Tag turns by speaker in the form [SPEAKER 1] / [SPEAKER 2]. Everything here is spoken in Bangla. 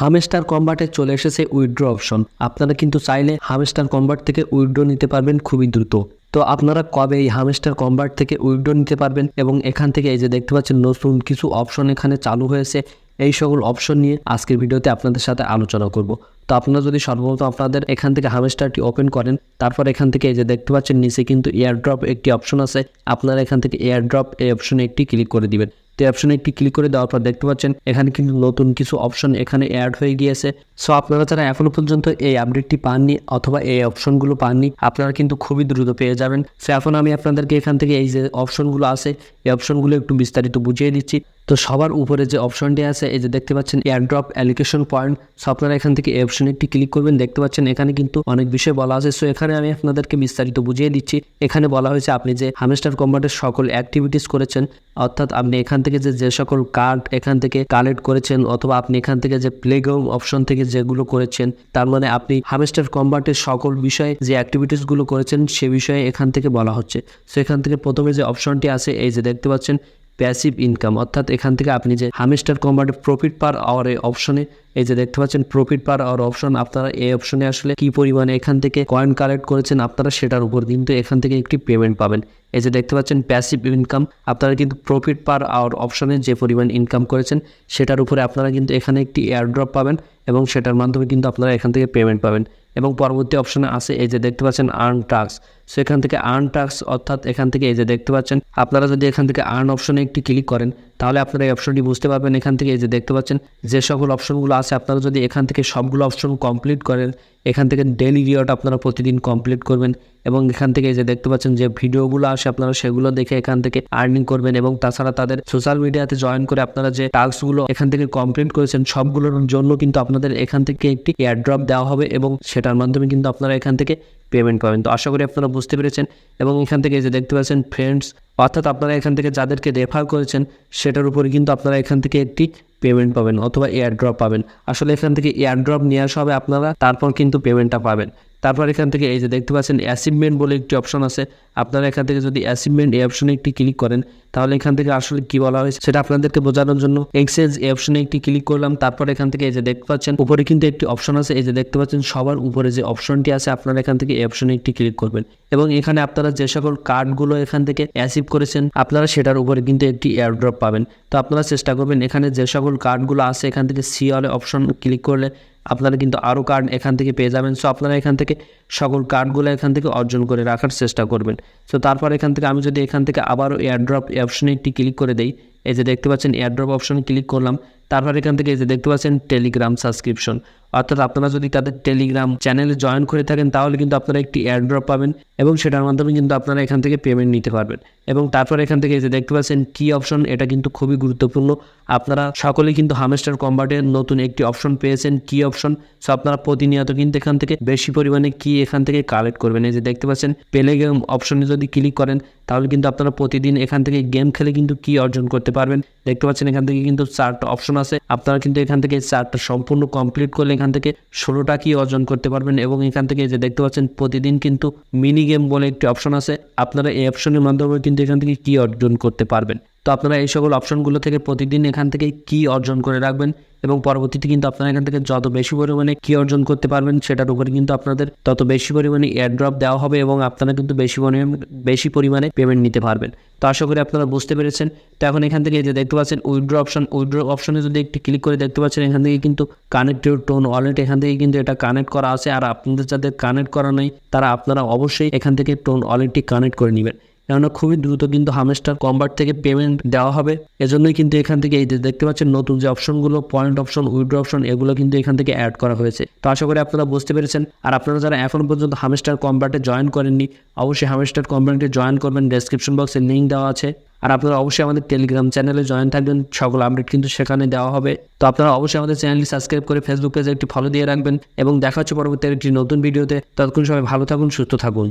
[SPEAKER 1] হামেস্টার কম্বাটে চলে এসেছে উইথড্র অপশন। আপনারা কিন্তু চাইলে হামেস্টার কম্বাট থেকে উইথড্র নিতে পারবেন খুবই দ্রুত। তো আপনারা কবে এই হামেস্টার কম্বার্ট থেকে উইথড্র নিতে পারবেন এবং এখান থেকে এই যে দেখতে পাচ্ছেন নতুন কিছু অপশন এখানে চালু হয়েছে, এই সকল অপশন নিয়ে আজকের ভিডিওতে আপনাদের সাথে আলোচনা করব। তো আপনারা যদি সর্বপ্রথম আপনাদের এখান থেকে হামেস্টারটি ওপেন করেন, তারপর এখান থেকে এই যে দেখতে পাচ্ছেন নিচে কিন্তু এয়ারড্রপ একটি অপশন আছে, আপনারা এখান থেকে এয়ারড্রপ এই অপশনে একটি ক্লিক করে দিবেন। তো অপশনে একটি ক্লিক করে দেওয়ার পর দেখতে পাচ্ছেন এখানে কিন্তু নতুন কিছু অপশন এখানে অ্যাড হয়ে গিয়েছে। সো আপনারা যারা এখনও পর্যন্ত এই আপডেটটি পাননি অথবা এই অপশনগুলো পাননি, আপনারা কিন্তু খুবই দ্রুত পেয়ে যাবেন। সো এখন আমি আপনাদেরকে এখান থেকে এই যে অপশনগুলো আছে, এই অপশনগুলো একটু বিস্তারিত বুঝিয়ে দিচ্ছি। তো সবার উপরে যে অপশনটি আছে, এই যে দেখতে পাচ্ছেন এয়ারড্রপ অ্যালিকেশন পয়েন্ট সো আপনারা এখান থেকে এই অপশনে একটি ক্লিক করবেন। দেখতে পাচ্ছেন এখানে কিন্তু অনেক বিষয় বলা আছে। সো এখানে আমি আপনাদেরকে বিস্তারিত বুঝিয়ে দিচ্ছি। এখানে বলা হয়েছে আপনি যে হামেস্টার কম্বাটের সকল অ্যাক্টিভিটিস করেছেন, অর্থাৎ আপনি এখান থেকে যে যে সকল কার্ড এখান থেকে কালেক্ট করেছেন, অথবা আপনি এখান থেকে যে প্লেগ্রাউন্ড অপশন থেকে যেগুলো করেছেন, তার মানে আপনি হামেস্টার কম্বাটের সকল বিষয়ে যে অ্যাক্টিভিটিসগুলো করেছেন, সে বিষয়ে এখান থেকে বলা হচ্ছে। সো এখান থেকে প্রথমে যে অপশনটি আছে, এই যে দেখতে পাচ্ছেন প্যাসিভ ইনকাম অর্থাৎ এখান থেকে আপনি যে হামেস্টার কম্বাটে প্রফিট পার আওয়ার এই অপশনে এই যে দেখতে পাচ্ছেন প্রফিট পার আওয়ার অপশন আপনারা এই অপশনে আসলে কি পরিমাণে এখান থেকে কয়েন কালেক্ট করেছেন, আপনারা সেটার উপর কিন্তু এখান থেকে একটি পেমেন্ট পাবেন। এই যে দেখতে পাচ্ছেন প্যাসিভ ইনকাম আপনারা কিন্তু প্রফিট পার আওয়ার অপশনে যে পরিমাণ ইনকাম করেছেন, সেটার উপরে আপনারা কিন্তু এখানে একটি এয়ারড্রপ পাবেন এবং সেটার মাধ্যমে কিন্তু আপনারা এখান থেকে পেমেন্ট পাবেন। এবং পরবর্তী অপশনে আছে এই যে দেখতে পাচ্ছেন আর্ন টাক্স সো এখান থেকে আর্ন টাক্স অর্থাৎ এখান থেকে এই যে দেখতে পাচ্ছেন, আপনারা যদি এখান থেকে আর্ন অপশনে একটি ক্লিক করেন, তাহলে আপনারা এই অপশনটি বুঝতে পারবেন। এখান থেকে এই যে দেখতে পাচ্ছেন, যে সকল অপশনগুলো আছে, আপনারা যদি এখান থেকে সবগুলো অপশন কমপ্লিট করেন এখান থেকে ডেলি রিওয়ার্ড আপনারা প্রতিদিন কমপ্লিট করবেন এবং এখান থেকে যে দেখতে পাচ্ছেন যে ভিডিওগুলো আসে আপনারা সেগুলো দেখে এখান থেকে আর্নিং করবেন এবং তাছাড়া তাদের সোশ্যাল মিডিয়াতে জয়েন করে আপনারা যে টাস্কগুলো এখান থেকে কমপ্লিট করেছেন, সবগুলোর জন্য কিন্তু আপনাদের এখান থেকে একটি এয়ারড্রপ দেওয়া হবে এবং সেটার মাধ্যমে কিন্তু আপনারা এখান থেকে পেমেন্ট পাবেন। তো আশা করি আপনারা বুঝতে পেরেছেন এবং এখান থেকে যে দেখতে পাচ্ছেন ফ্রেন্ডস অর্থাৎ আপনারা এখান থেকে যাদেরকে রেফার করেছেন, সেটার উপরে কিন্তু আপনারা এখান থেকে একটি পেমেন্ট পাবেন অথবা এয়ারড্রপ পাবেন। আসলে এখান থেকে এয়ারড্রপ নিয়ে আসা হবে আপনারা, তারপর কিন্তু পেমেন্টটা পাবেন। তারপর এখান থেকে এই যে দেখতে পাচ্ছেন অ্যাচিভমেন্ট বলে একটি অপশন আছে। আপনারা এখান থেকে যদি অ্যাচিভমেন্ট এই অপশনে একটি ক্লিক করেন, তাহলে এখান থেকে আসলে কি বলা হয়েছে সেটা আপনাদেরকে বোঝানোর জন্য এক্সচেঞ্জ এই অপশনে একটি ক্লিক করলাম। তারপর এখান থেকে এই যে দেখতে পাচ্ছেন, উপরে কিন্তু একটি অপশন আছে। এই যে দেখতে পাচ্ছেন, সবার উপরে যে অপশনটি আছে, আপনারা এখান থেকে এই অপশনে একটি ক্লিক করবেন। এবং এখানে আপনারা যে সকল কার্ডগুলো এখান থেকে অ্যাচিভ করেছেন, আপনারা সেটার উপরে কিন্তু একটি এয়ারড্রপ পাবেন। তো আপনারা চেষ্টা করবেন, এখানে যে সকল কার্ডগুলো আছে, এখান থেকে সি অলে অপশন ক্লিক করলে আপনারা কিন্তু আরও কার্ড এখান থেকে পেয়ে যাবেন। সো আপনারা এখান থেকে সকল কার্ডগুলো এখান থেকে অর্জন করে রাখার চেষ্টা করবেন। সো তারপর এখান থেকে আমি যদি এখান থেকে আবারও এয়ারড্রপ অপশনে একটি ক্লিক করে দেই এই যে দেখতে পাচ্ছেন এয়ারড্রপ অপশন ক্লিক করলাম, তারপর এখান থেকে এই যে দেখতে পাচ্ছেন টেলিগ্রাম সাবস্ক্রিপশন অর্থাৎ আপনারা যদি তাদের টেলিগ্রাম চ্যানেলে জয়েন করে থাকেন, তাহলে কিন্তু আপনারা একটি এয়ারড্রপ পাবেন এবং সেটার মাধ্যমে কিন্তু আপনারা এখান থেকে পেমেন্ট নিতে পারবেন। এবং তারপর এখান থেকে এই যে দেখতে পাচ্ছেন কি অপশন এটা কিন্তু খুবই গুরুত্বপূর্ণ। আপনারা সকলেই কিন্তু হামেস্টার কম্বাটের নতুন একটি অপশন পেয়েছেন কি অপশন সো আপনারা প্রতিনিয়ত কিন্তু এখান থেকে বেশি পরিমাণে কি এখান থেকে কালেক্ট করবেন। এই যে দেখতে পাচ্ছেন পেলে গেম অপশনে যদি ক্লিক করেন, তাহলে কিন্তু আপনারা প্রতিদিন এখান থেকে গেম খেলে কিন্তু কি অর্জন করতে পারবেন। দেখতে পাচ্ছেন এখান থেকে কিন্তু চারটা অপশন আছে। আপনারা কিন্তু এখান থেকে চারটা সম্পূর্ণ কমপ্লিট করলে এখান থেকে ষোলোটা কি অর্জন করতে পারবেন এবং এখান থেকে যে দেখতে পাচ্ছেন প্রতিদিন কিন্তু মিনি গেম বলে একটি অপশন আছে। আপনারা এই অপশনের মাধ্যমে কিন্তু এখান থেকে কি অর্জন করতে পারবেন। তো আপনারা এই সকল অপশনগুলো থেকে প্রতিদিন এখান থেকে কি অর্জন করে রাখবেন? এবং পরবর্তীতে কিন্তু আপনারা এখান থেকে যত বেশি পরিমাণে কি অর্জন করতে পারবেন সেটার উপরে কিন্তু আপনাদের তত বেশি পরিমাণে এয়ারড্রপ দেওয়া হবে এবং আপনারা কিন্তু বেশি পরিমাণে বেশি পরিমাণে পেমেন্ট নিতে পারবেন। তো আশা করি আপনারা বুঝতে পেরেছেন। তো এখন এখান থেকে যে দেখতে পাচ্ছেন উইড্রো অপশন উইড্রো অপশনে যদি একটি ক্লিক করে দেখতে পাচ্ছেন, এখান থেকে কিন্তু কানেক্টেড টোন ওয়ালেট এখান থেকে কিন্তু এটা কানেক্ট করা আছে। আর আপনাদের যাদের কানেক্ট করা নেই, তারা আপনারা অবশ্যই এখান থেকে টোন ওয়ালেটটি কানেক্ট করে নেবেন। কেননা খুবই দ্রুত কিন্তু হামেস্টার কম্বার্ট থেকে পেমেন্ট দেওয়া হবে। এজন্যই কিন্তু এখান থেকে এই দেখতে পাচ্ছেন নতুন যে অপশনগুলো পয়েন্ট অপশন উইড্রো অপশন এগুলো কিন্তু এখান থেকে অ্যাড করা হয়েছে। তো আশা করি আপনারা বুঝতে পেরেছেন। আর আপনারা যারা এখনও পর্যন্ত হামেস্টার কম্বার্টে জয়েন করেননি, অবশ্যই হামেস্টার কম্বার্টে জয়েন করবেন। ডেসক্রিপশন বক্সে লিঙ্ক দেওয়া আছে। আর আপনারা অবশ্যই আমাদের টেলিগ্রাম চ্যানেলে জয়েন থাকবেন। সকল আপডেট কিন্তু সেখানে দেওয়া হবে। তো আপনারা অবশ্যই আমাদের চ্যানেলটি সাবস্ক্রাইব করে ফেসবুক পেজে একটি ফলো দিয়ে রাখবেন। এবং দেখা হচ্ছে পরবর্তী একটি নতুন ভিডিওতে ততক্ষণ সবাই ভালো থাকুন, সুস্থ থাকুন।